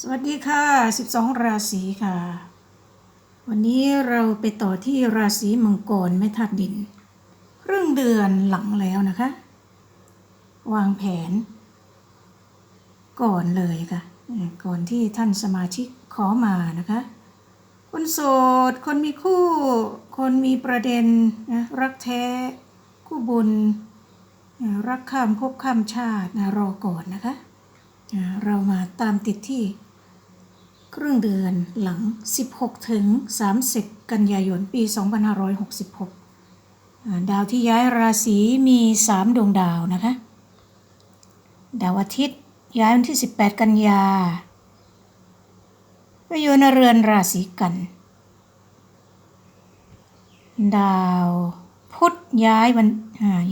สวัสดีค่ะ 12 ราศีค่ะ วันนี้เราไปต่อที่ราศีมังกรแม่ธาตุดินครึ่งเดือนหลังแล้วนะคะ วางแผน ก่อนเลยค่ะ ก่อนที่ท่านสมาชิกขอมานะคะ คนโสด คนมีคู่ คนมีประเด็นนะรักแท้ คู่บุญ รักข้ามภพข้ามชาตินะรอก่อนนะคะเรามาตามติดที่ ครึ่งเดือนหลัง 16 ถึง 30 กันยายน ปี 2566อ่าดาวที่ย้ายราศีมี 3 ดวงดาวนะคะ ดาวอาทิตย์ย้ายวันที่ 18 กันยาไปอยู่ในเรือนราศีกัน ดาวพุธย้ายวัน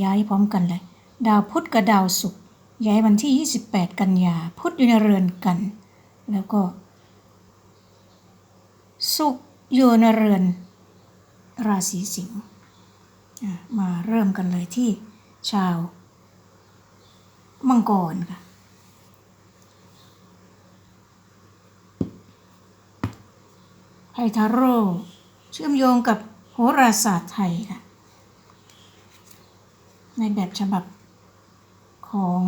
ย้ายพร้อมกันเลย ดาวพุธกับดาวศุกร์ย้ายวันที่ 28 กันยา พุธอยู่ในเรือนกัน แล้วก็ ศุกร์อยู่ในเรือน ราศีสิงห์มาเริ่มกันเลยที่ชาวมังกรค่ะ ไพทาโร่เชื่อมโยงกับโหราศาสตร์ไทยค่ะ ในแบบฉบับของ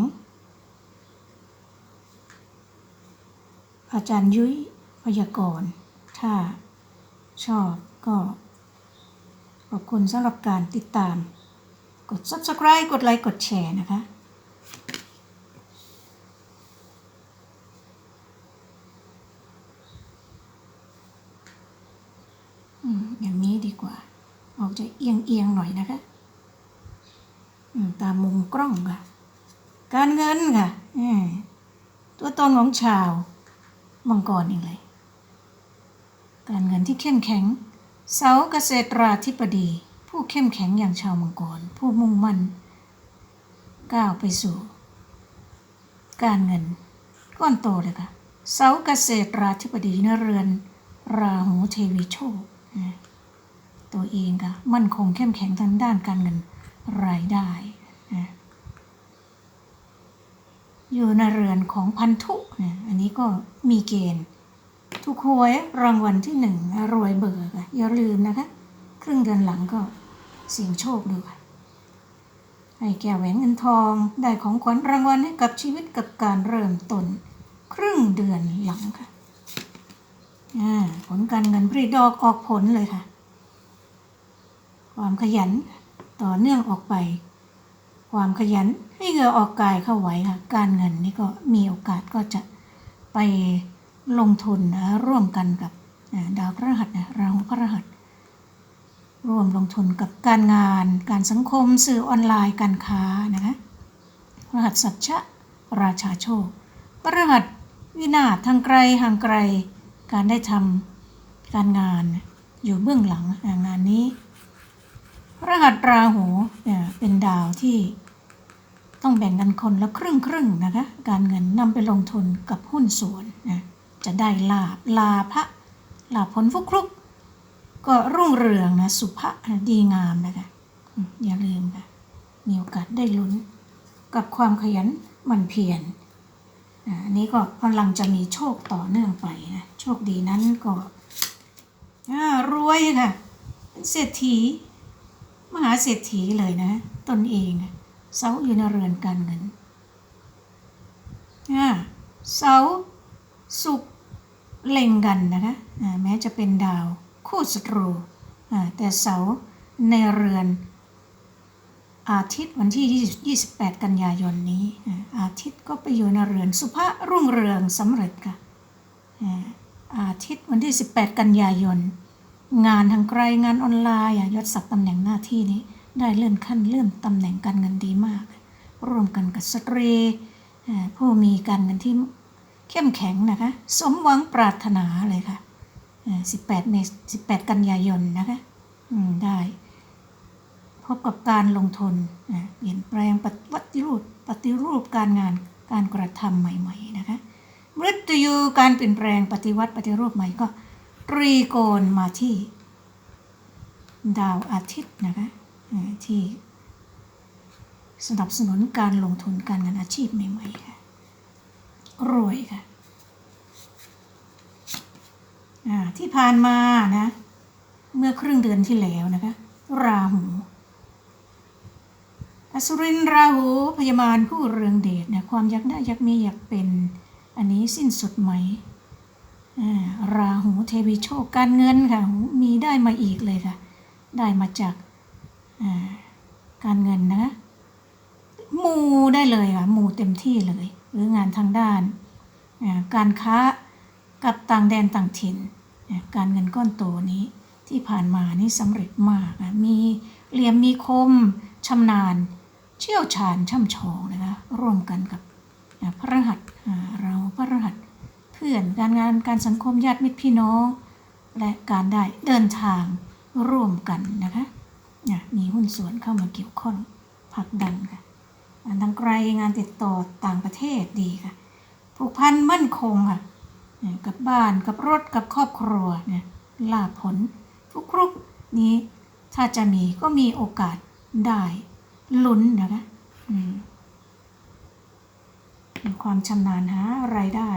อาจารย์ยุ้ยพยากรณ์ ถ้าชอบก็ขอบคุณสำหรับการติดตาม กด subscribe กดไลค์ กดแชร์นะคะอย่างนี้ดีกว่า ออกจะเอียงเอียงหน่อยนะคะตามมุมกล้องค่ะ การเงินค่ะตัวตนของชาวมังกรเองเลย การเงินที่เข้มแข็ง เสาเกษตราธิบดี ผู้เข้มแข็งอย่างชาวมังกร ผู้มุ่งมั่นก้าวไปสู่ การเงิน ก้อนโตเลยค่ะ เสาเกษตราธิบดีนเรือน ราหูเทวีโชคตัวเองค่ะ มั่นคงเข้มแข็งทางด้านการเงินรายได้ อยู่ในเรือนของพันธุ อันนี้ก็มีเกณฑ์ ถูกหวยรางวัลที่หนึ่งรวยเบอร์ค่ะอย่าลืมนะคะ ครึ่งเดือนหลังก็เสี่ยงโชคดูค่ะให้แก้วแหวนเงินทองได้ของขวัญรางวัลให้กับชีวิตกับการเริ่มต้น ครึ่งเดือนหลังค่ะผลการเงินผลิดอกออกผลเลยค่ะ ความขยันต่อเนื่องออกไป ความขยันให้เงือออกกายเข้าไว้ค่ะ การเงินนี่ก็มีโอกาสก็จะไป ลงทุนนะร่วมกันกับดาวพระรหัสนะราหูพระรหัสร่วมลงทุนกับการงาน การสังคมสื่อออนไลน์การค้านะคะรหัสสัจจะราชาโชคพระรหัสวินาศทางไกลห่างไกล การได้ทำการงานอยู่เบื้องหลังงานนี้รหัสราหูเนี่ยเป็นดาวที่ต้องแบ่งกันคนละครึ่งครึ่งๆนะคะ การเงินนำไปลงทุนกับหุ้นส่วนนะ จะได้ลาบลาภะลาผลฟุกครุก ก็รุ่งเรืองนะ สุภะดีงามนะคะอย่าลืมค่ะมีโอกาสได้ลุ้น กับความขยันหมั่นเพียรอันนี้ก็กำลังจะมีโชคต่อเนื่องไปนะโชคดีนั้นก็รวยค่ะเศรษฐี มหาเศรษฐีเลยนะ ตนเองเสาอยู่ในเรือนการเงินเสาสุข เล็งกันนะคะแม้จะเป็นดาวคู่ศัตรูแต่เสาในเรือนอาทิตย์วันที่ 28 กันยายนนี้ อาทิตย์ก็ไปอยู่ในเรือนสุภารุ่งเรืองสำเร็จค่ะอาทิตย์วันที่ 18 กันยายน งานทางไกลงานออนไลน์ยศศักดิ์ตำแหน่งหน้าที่นี้ ได้เลื่อนขั้นเลื่อนตำแหน่งการเงินดีมาก ร่วมกันกับสตรีพ่อผู้มีการเงินที่ เข้มแข็งนะคะ สมหวังปรารถนาเลยค่ะ18เมษ18 กันยายนนะคะอืมได้ พบกับการลงทุนเปลี่ยนแปลงปฏิวัติรูปปฏิรูปการงานการกระทำใหม่ๆนะคะมฤตยูการเปลี่ยนแปลงปฏิวัติปฏิรูปใหม่ก็ตรีโกณมาที่ ดาวอาทิตย์นะคะที่สนับสนุนการลงทุนการงานอาชีพใหม่ๆค่ะ รวยค่ะที่ผ่านมานะ เมื่อครึ่งเดือนที่แล้วนะคะ ราหูอสุรินราหูพยามารผู้เรืองเดชนี่ยความอยากได้อยากมีอยากเป็นอันนี้สิ้นสุดไหมราหูเทวีโชคการเงินค่ะมีได้มาอีกเลยค่ะ ได้มาจากการเงินนะ มูได้เลยค่ะ มูเต็มที่เลยหรืองานทางด้าน การค้ากับต่างแดนต่างถิ่น การเงินก้อนโตนี้ที่ผ่านมานี่สำเร็จมากอะมีเหลี่ยมมีคมชำนาญ เชี่ยวชาญช่ำชองนะคะร่วมกันกับพระรหัสเราพระรหัสเพื่อนการงานการสังคมญาติมิตรพี่น้อง และการได้เดินทางร่วมกันนะคะอะมีหุ้นส่วนเข้ามาเกี่ยวข้องผลักดันค่ะ งานทางไกลงานติดต่อต่างประเทศดีค่ะ ผูกพันมั่นคงค่ะกับบ้านกับรถกับครอบครัวเนี่ยลาผลทุกครุกนี้ถ้าจะมีก็มีโอกาสได้ลุ้นนะคะมมีความชำนาญหารายได้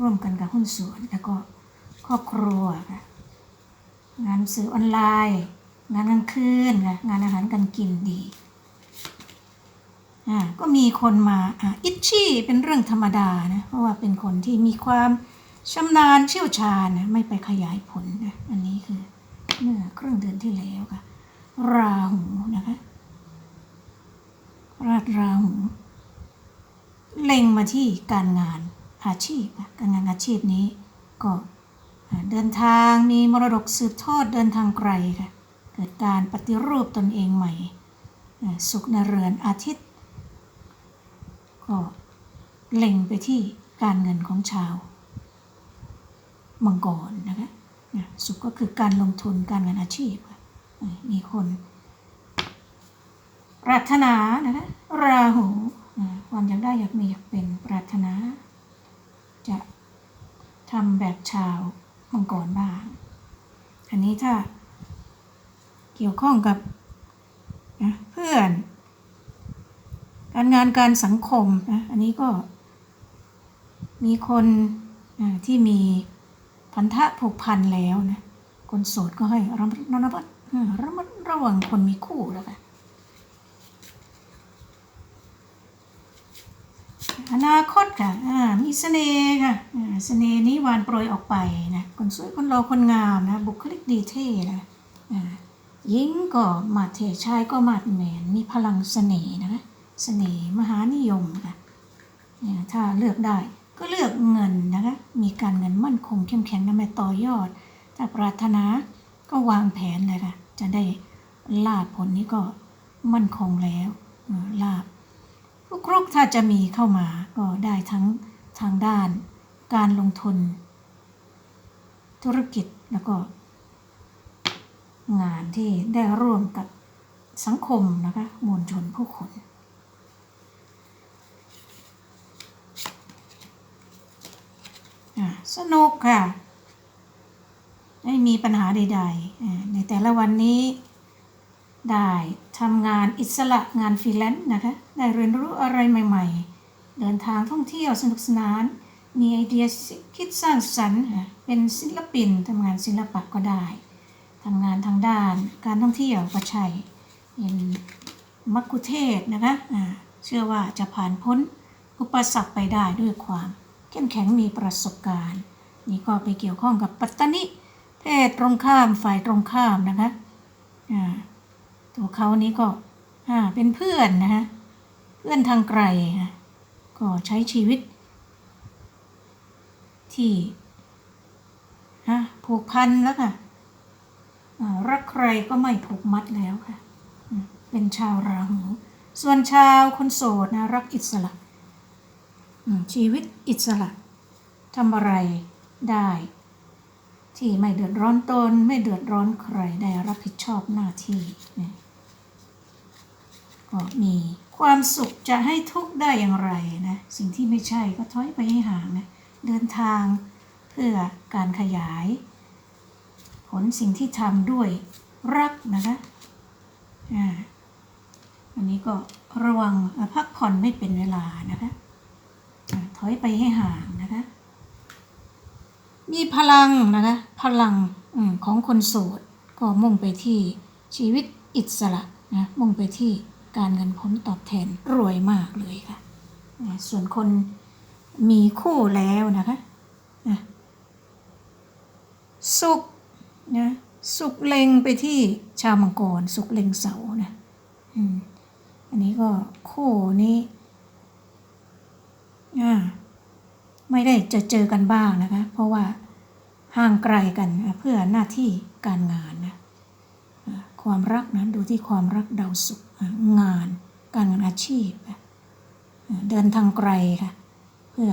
ร่วมกันกับหุ้นส่วนแล้วก็ครอบครัวค่ะงานสื่อออนไลน์ งานกลางคืนค่ะงานอาหารการกินดี อ่าก็มีคนมาอ่าอิชชี่เป็นเรื่องธรรมดานะเพราะว่าเป็นคนที่มีความชำนาญเชี่ยวชาญนะไม่ไปขยายผลนะอันนี้คือเมื่อเครึ่องเดือนที่แล้วค่ะ ราหูนะคะราชราหูเล็งมาที่การงานอาชีพการงานอาชีพนี้ก็เดินทางมีมรดกสืบทอดเดินทางไกลค่ะเกิดการปฏิรูปตนเองใหม่ สุขในเรือนอาทิตย์ ก็เล็งไปที่การเงินของชาว มังกรนะคะสุขก็คือการลงทุนการงานอาชีพ มีคนปรารถนานะคะราหูความอยากได้อยากมีอยากเป็นปรารถนา จะทำแบบชาวมังกรบ้าง อันนี้ถ้าเกี่ยวข้องกับนะเพื่อน การงานการสังคมนะอันนี้ก็มีคนที่มีพันธะผูกพันแล้วนะคนโสดก็ให้ระมัดระมัดระมัดระวังคนมีคู่แล้วกันอนาคตค่ะอ่ามีเสน่ห์ค่ะเสน่ห์นี้หวานโปรยออกไปนะคนสวยคนรอคนงามนะบุคลิกดีเท่นะอ่าหญิงก็มาดเทชายก็มาดแมนมีพลังเสน่ห์นะคะ เสน่ห์มหานิยมค่ะถ้าเลือกได้ก็เลือกเงินนะคะ มีการเงินมั่นคงเข้มแข็งนำไปต่อยอด ถ้าปรารถนาก็วางแผนเลยค่ะ จะได้ลาบผลนี้ก็มั่นคงแล้วลาบทุกครุกถ้าจะมีเข้ามาก็ได้ทั้งทางด้านการลงทุน ธุรกิจแล้วก็ งานที่ได้ร่วมกับสังคมนะคะมวลชนผู้คน อะ สนุกค่ะ ไม่มีปัญหาใดๆ ในแต่ละวันนี้ได้ทำงานอิสระงานฟรีแลนซ์นะคะ ได้เรียนรู้อะไรใหม่ ๆ เดินทางท่องเที่ยวสนุกสนาน มีไอเดียคิดสร้างสรรค์ เป็นศิลปินทำงานศิลปะก็ได้ทำงานทางด้านการท่องเที่ยวก็ใช่เป็นมักคุเทศนะคะเชื่อว่าจะผ่านพ้นอุปสรรคไปได้ด้วยความ เข้มแข็งมีประสบการณ์ นี่ก็ไปเกี่ยวข้องกับปัตตานิเพศตรงข้ามฝ่ายตรงข้ามนะคะตัวเขานี้ก็เป็นเพื่อนนะคะเพื่อนทางไกลค่ะก็ใช้ชีวิต ที่ฮะผูกพันแล้วค่ะรักใครก็ไม่ผูกมัดแล้วค่ะ เป็นชาวราหู ส่วนชาวคนโสดนะรักอิสระ ชีวิตอิสระทำอะไรได้ ที่ไม่เดือดร้อนตน ไม่เดือดร้อนใครได้รับผิดชอบหน้าที่เนี่ยก็มีความสุขจะให้ทุกข์ได้อย่างไรนะสิ่งที่ไม่ใช่ก็ถอยไปให้ห่างนะเดินทางเพื่อการขยาย ผลสิ่งที่ทำด้วยรักนะคะอันนี้ก็ระวังพักผ่อนไม่เป็นเวลานะคะ อ่าถอยไปให้ห่างนะคะ มีพลังนะคะ พลังอของคนโสด ก็มุ่งไปที่ชีวิตอิสระนะมุ่งไปที่การเงินผลตอบแทนรวยมากเลยค่ะ ส่วนคนมีคู่แล้วนะคะนะสุขนะสุขเล็งไปที่ชาวมังกร สุขเล็งเสานะอันนี้ก็คู่นี้ ไม่ได้จะเจอกันบ้างนะคะ เพราะว่าห่างไกลกันเพื่อหน้าที่การงานนะความรักนะดูที่ความรักดาวสุขงานการงานอาชีพ เดินทางไกลค่ะเพื่อ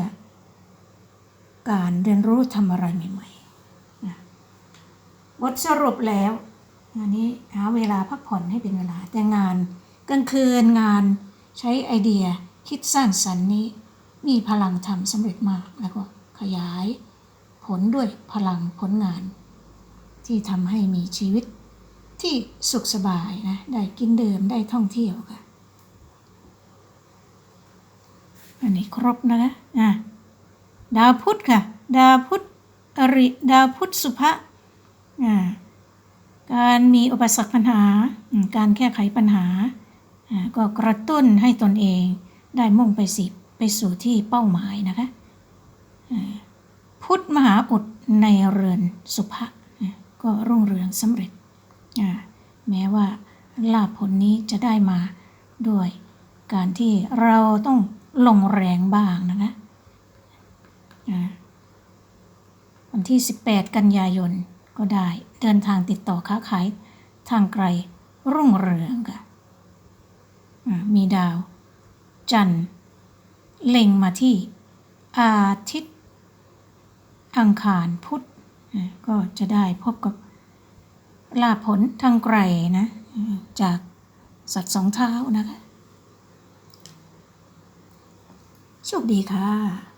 การเรียนรู้ทำอะไรใหม่ๆบทสรุปแล้วอันนี้หาเวลาพักผ่อนให้เป็นเวลาแต่งานกลางคืนงานใช้ไอเดียคิดสร้างสรรค์นี้ มีพลังทำสำเร็จมากแล้วก็ขยาย ผลด้วยพลังผลงาน ที่ทำให้มีชีวิตที่สุขสบายนะ ได้กินเดิมได้ท่องเที่ยวค่ะ อันนี้ครบนะคะอะดาวพุธค่ะ ดาวพุธอริดาวพุธสุภะอ่าการมีอุปสรรคปัญหา การแก้ไขปัญหาอ่าก็กระตุ้นให้ตนเองได้มุ่งไปสิ ไปสู่ที่เป้าหมายนะคะพุทธมหาอุดในเรือนสุภะก็รุ่งเรืองสำเร็จ แม้ว่าลาภผลนี้จะได้มาด้วยการที่เราต้องลงแรงบ้างนะคะวันที่ 18 กันยายนก็ได้เดินทางติดต่อค้าขายทางไกลรุ่งเรืองค่ะมีดาว จันทร์ เล็งมาที่อาทิตย์ อังคารพุธก็จะได้พบกับลาภผลทางไกลนะจากสัตว์สองเท้านะคะโชคดีค่ะ